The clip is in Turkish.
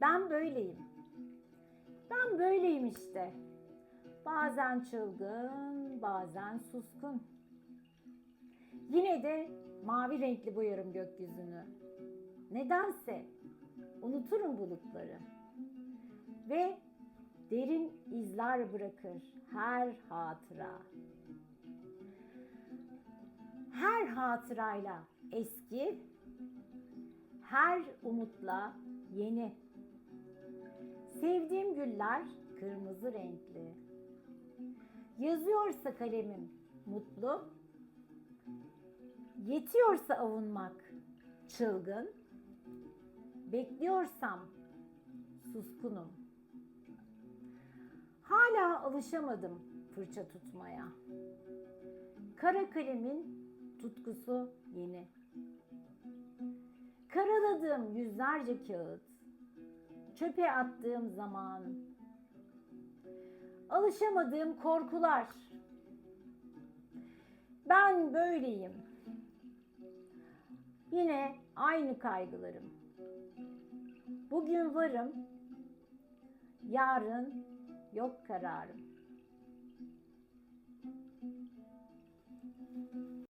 Ben böyleyim. Ben böyleyim işte. Bazen çılgın, bazen suskun. Yine de mavi renkli boyarım gökyüzünü. Nedense unuturum bulutları. Ve derin izler bırakır her hatıra. Her hatırayla eski, her umutla yeni. Sevdiğim güller kırmızı renkli. Yazıyorsa kalemim mutlu, yetiyorsa avunmak çılgın, bekliyorsam suskunum. Hala alışamadım fırça tutmaya. Kara kalemin tutkusu yeni. Karaladığım yüzlerce kağıt, çöpe attığım zaman, alışamadığım korkular. Ben böyleyim. Yine aynı kaygılarım. Bugün varım, yarın yok kararım.